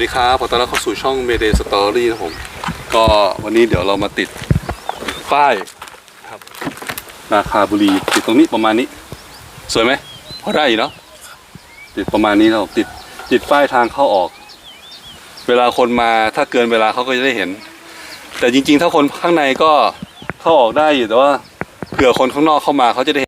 วัสดีครับขอต้อนรับเข้าสู่ช่อง Mayday Story นะผมก็วันนี้เดี๋ยวเรามาติดป้ายครับนาคาบุรีติดตรงนี้ประมาณนี้ สวยไหมพอได้อยู่เนาะติดประมาณนี้เราติดติดป้ายทางเข้าออก เวลาคนมาถ้าเกินเวลาเขาก็จะได้เห็น แต่จริง ๆ ถ้าคนข้างในก็เข้าออกได้อยู่แต่ว่าเผื่อคนข้างนอกเข้ามาเขาจะได้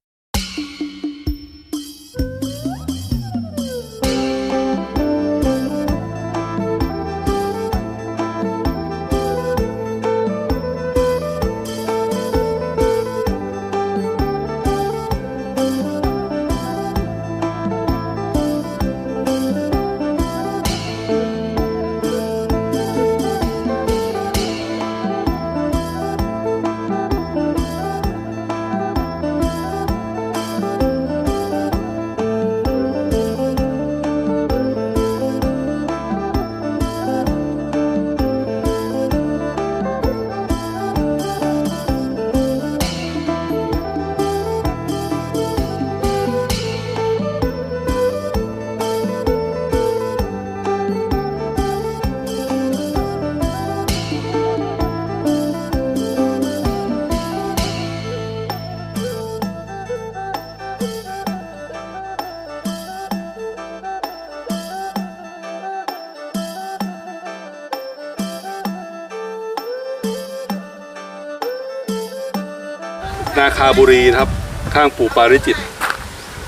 นาคาบุรีครับ ข้างปู่ปาริจิต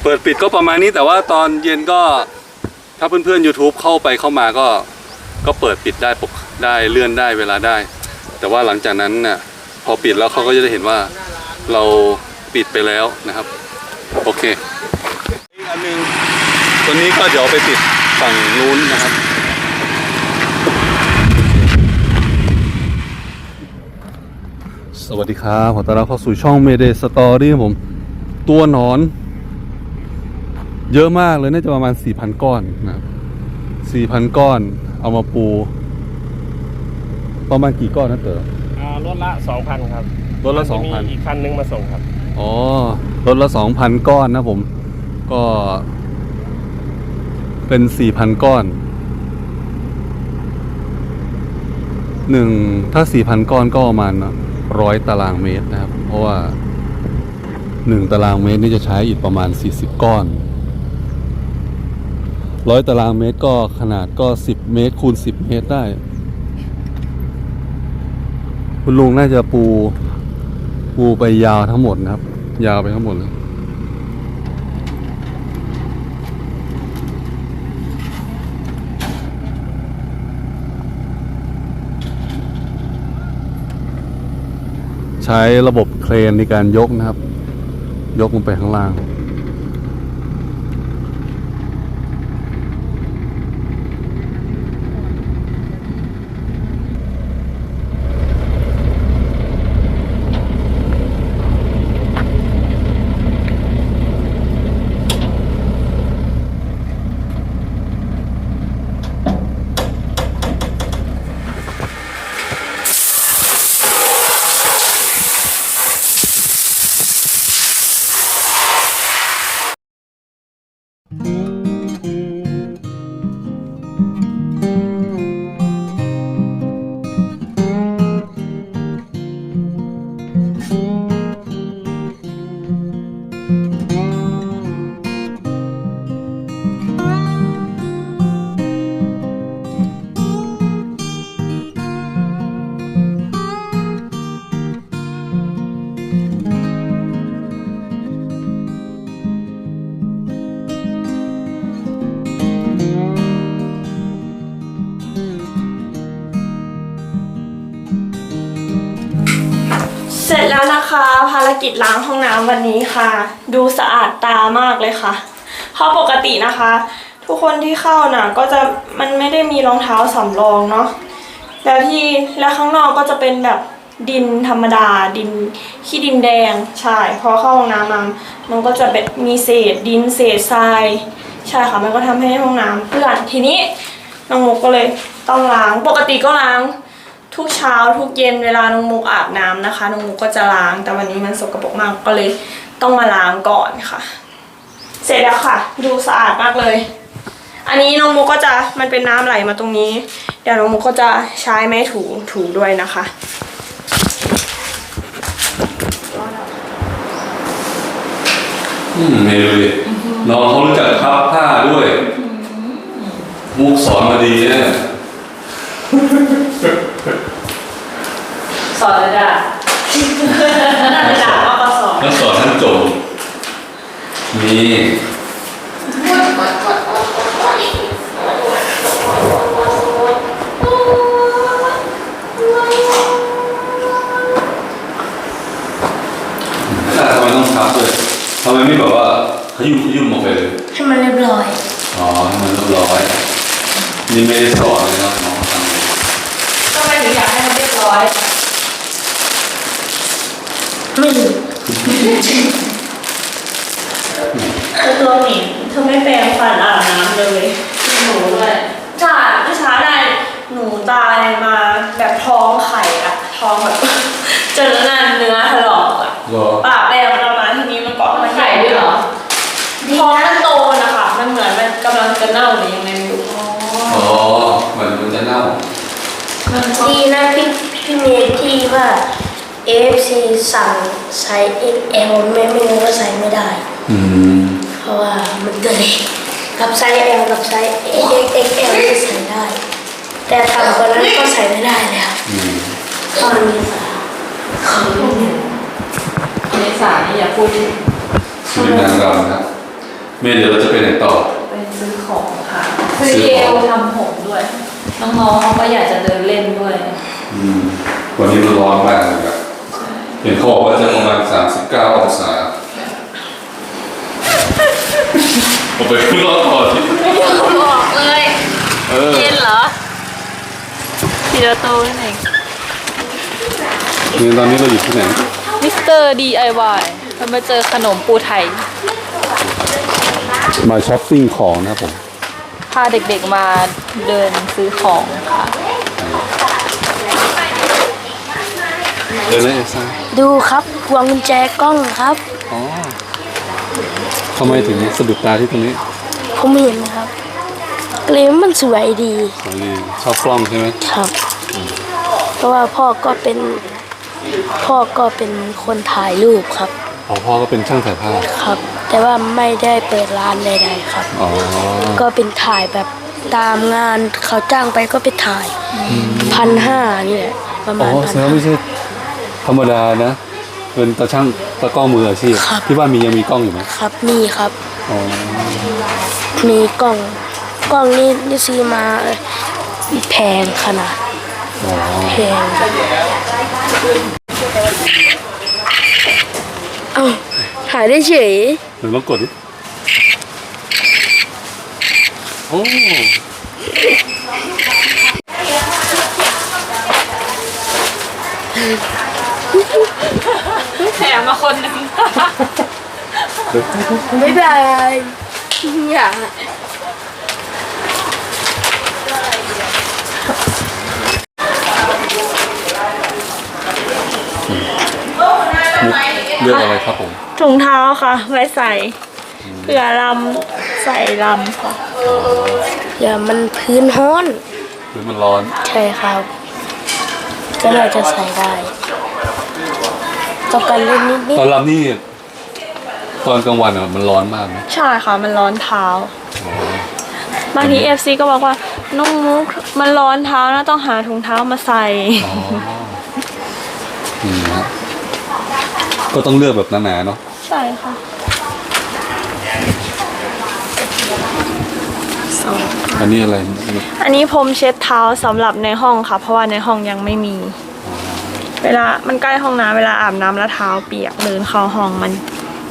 เปิดปิดก็ประมาณนี้แต่ว่าตอนเย็นก็ถ้าเพื่อนๆ YouTube เข้าไปเข้ามาก็ก็เปิดปิดได้ปกได้เลื่อนได้เวลาได้ แต่ว่าหลังจากนั้นน่ะพอปิดแล้วเขาก็จะได้เห็นว่าเราปิดไปแล้วนะครับ โอเคอีกอันหนึงตัวนี้ก็เดี๋ยวไปปิดฝั่งนู้นนะครับ สวัสดีครับขอต้อนรับเข้าสู่ช่อง Mayday Story ครับผม ตัวหนอน เยอะมากเลยน่าจะประมาณ 4,000 ก้อนนะครับ4,000 ก้อน เอามาปู ประมาณกี่ก้อนนะเต๋ออ่ารถละสองพันครับรถละมันจมี2,000อีกคันนึงมาส่งครับ อ๋อรถละ 2,000 ก้อนนะผม ก็ เป็น 4,000 ก้อนหนึ่งถ้า4,000ก้อนก็ประมาณ ร้อยตารางเมตรนะครับ เพราะว่าหนึ่งตารางเมตรนี่จะใช้อิฐประมาณ 40 ก้อนร้อยตารางเมตรก็ขนาดก็ 10 เมตรคูณ 10 เมตรได้ คุณลุงน่าจะปู ปูไปยาวทั้งหมดนะครับ ยาวไปทั้งหมดเลย ใช้ระบบเครนในการยกนะครับ ยกลงไปข้างล่าง ล้างห้องน้ำวันนี้ค่ะ ดูสะอาดตามากเลยค่ะเพราะปกตินะคะ ทุกคนที่เข้าน่ะก็จะมันไม่ได้มีรองเท้าสำรองเนาะแล้วที่แล้วข้างนอกก็จะเป็นแบบดินธรรมดา ดินขี้ดินแดงใช่พอเข้าห้องน้ำมามันก็จะแบบมีเศษดินเศษทรายใช่ค่ะมันก็ทำให้ห้องน้ำเปื้อนทีนี้น้องมุกก็เลยต้องล้างปกติก็ล้าง ทุกเช้าทุกเย็นเวลาน้องมุกอาบน้ำนะคะน้องมุกก็จะล้างแต่วันนี้มันสกปรกมากก็เลยต้องมาล้างก่อนค่ะ เสร็จแล้วค่ะ ดูสะอาดมากเลย อันนี้น้องมุกก็จะมันเป็นน้ำไหลมาตรงนี้ เดี๋ยวน้องมุกก็จะใช้ไม้ถูถูด้วยนะคะอืมเมนูดิน้องเขารู้จักพับผ้าด้วย มุกสอนมาดีเนี่ย สอนระดับน่าจะด่ามากกว่าสอง แล้วสอนท่านจบนี่ แต่ทำไมต้องพับด้วยทำไมไม่แบบว่าขยุ่มขยุ่มออกไปเลย ให้มันเรียบร้อย อ๋อให้มันเรียบร้อยนี่ไม่ได้สอนเลยนะน้องทำเลย ทำไมถึงอยากให้มันเรียบร้อย ไม่รู้ คือ ตัวหมิงเธอไม่แปรงฟันอาบน้ำเลยหนูด้วยจ้าเมื่อเช้าได้หนูตายมาแบบท้องไข่อะท้องแบบเจอหน้าเนื้อถลอกอะรอปากแปรงมันออกมาทีนี้มันเกาะมันไข่ด้วยเหรอท้องมันโตนะคะมันเหมือนมันกำลังจะเน่าหรือยังไงไม่รู้อ๋อเหมือนมันจะเน่าดีนะพี่พี่เมย์ที่ว่า AFC สั่งไซส์ XL ไม่ไม่รู้ว่าใส่ไม่ได้ อืม เพราะว่ามันตัวเล็กกับไซส์ L กับไซส์ XXL ที่ใส่ได้ แต่ต่ำกว่านั้นก็ใส่ไม่ได้แล้วอืมตอนนี้ค่ะเมษานี่อย่าพูดชีวิตนางรำครับเมย์เดี๋ยวเราจะไปไหนต่อ ไปซื้อของค่ะซื้อเจลทำผมด้วย น้องๆเขาก็อยากจะเดินเล่นด้วย อืมวันนี้มันร้อนมากเลยครับเห็นเขาบอกว่าจะประมาณ 39 องศา ผมไปขึ้นรถก่อนบอกเลยเออเย็นเหรอทีละโตนั่นเองนี่ตอนนี้เราอยู่ที่ไหนมิสเตอร์ DIY เรามาเจอขนมปูไทย มาช้อปปิ้งของนะครับผม พาเด็กๆมาเดินซื้อของค่ะ เดินเลยเอซ่าดูครับพวงกุญแจกล้องครับอ๋อ ทำไมถึงสะดุดตาที่ตรงนี้ผมเห็นนะครับเกรมมันสวยดีสวยดีชอบกล้องใช่ไหมครับ เพราะว่าพ่อก็เป็น พ่อก็เป็นคนถ่ายรูปครับอ๋อพ่อก็เป็นช่างถ่ายภาพครับ แต่ว่าไม่ได้เปิดร้านใดๆครับอ๋อก็เป็นถ่ายแบบตามงานเขาจ้างไปก็ไปถ่ายพันห้านี่แหละประอ๋มาอณพัแสนดงว่าไม่ใช่ธรรมดานะ เป็นตาช่างตากล้องมืออาชีพครับ ที่บ้านมียังมีกล้องอยู่ไหมครับมีครับ อ๋อมีกล้องกล้องนี่นี่ซื้อมาแพงขนาดอ๋อแพงเอ้าถ่ายได้เฉยหรือลองกดดิโอ้ แถมมาคนหนึงบ๊ายบายอย่าเลือกอะไรครับผม ถุงเท้าค่ะ ไว้ใส่เผื่อลำใส่ลำค่ะอย่ามันพื้นห้อนหรือมันร้อน ใช่ครับ ก็น่าจะใส่ได้ ต้องการเล่นนิดตอนรับนี่ตอนกลางวันอะมันร้อนมากนะใช่ค่ะมันร้อนเท้าอ๋อบางทีเอฟซีก็บอกว่าน้องมุกมันร้อนเท้านะต้องหาถุงเท้ามาใส่อ๋ออืมครับก็ต้องเลือกแบบหนาๆเนาะใช่ค่ะอันนี้อะไร อันนี้พรมเช็ดเท้าสำหรับในห้องค่ะ เพราะว่าในห้องยังไม่มี เวลามันใกล้ห้องน้ำเวลาอาบน้ำแล้วเท้าเปียกเดินเข้าห้องมัน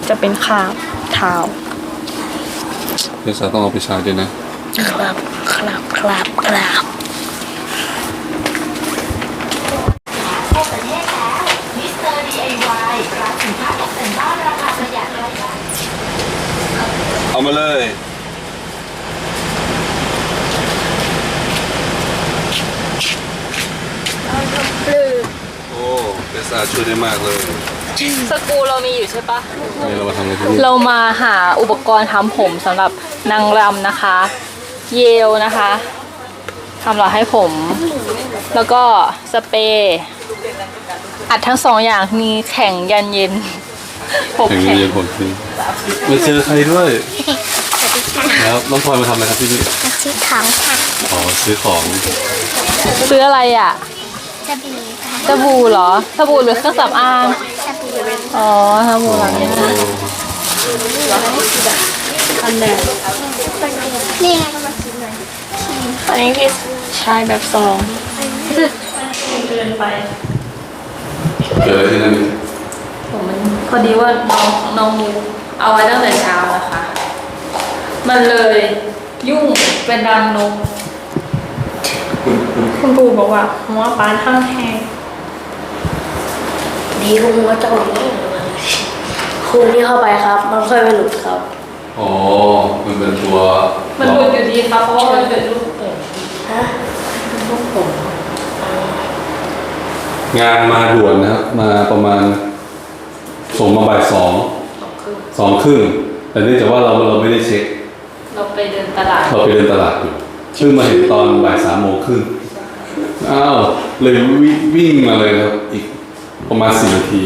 จะเป็นคราบเท้าเดี๋ยวสาวต้องเอาไปใช้ด้วยนะๆครับครับครับครับเอามาเลย โอ้เอสอาช่วยได้มากเลยสกรูเรามีอยู่ใช่ปะนี่เรามาทำอะไรที่นี่เรามาหาอุปกรณ์ทำผมสำหรับนางรำนะคะ เยลนะคะทำหล่อให้ผม แล้วก็สเปรย์อัดทั้งสองอย่างมีแข่งยันเย็นผมแข่งแข่งเรียนผลจริงมาเจอใครด้วยครับน้องพลอยมาทำอะไรครับที่นี่ชื่อถังค่ะอ๋อซื้อของ ซื้ออะไรอะ จะบีค่ะสบู่เหรอสบู่หรือเครื่องสำอางจะบีอ๋อสบู่เหล่านี้นี่ไงอันนี้คือใช้แบบซองเกินไปเจอที่นั่นผมมันพอดีว่าน้องน้องมุกเอาไว้ตั้งแต่เช้านะคะ มันเลยยุ่งเป็นรังนก คุณปู่บอกว่าหัวปานห้างแห้งดีคงว่าเจ้าหนี้คุมนี่เข้าไปครับ มันค่อยไม่หลุดครับ อ๋อ มันเป็นตัวมันหลุดอยู่ดีครับเพราะว่ามันเป็นลูกโป่งฮะลูกโป่งงานมาด่วนนะครับ มาประมาณส่งมาบ่ายสองคือสองครึ่งแต่เนื่องจากว่าเราเราไม่ได้เช็ค เราไปเดินตลาด เราไปเดินตลาดอยู่ซึ่งมาเห็นตอนบ่ายสามโมงครึ่ง อ้าวเลยวิ่งมาเลยครับอีกประมาณสี่นาที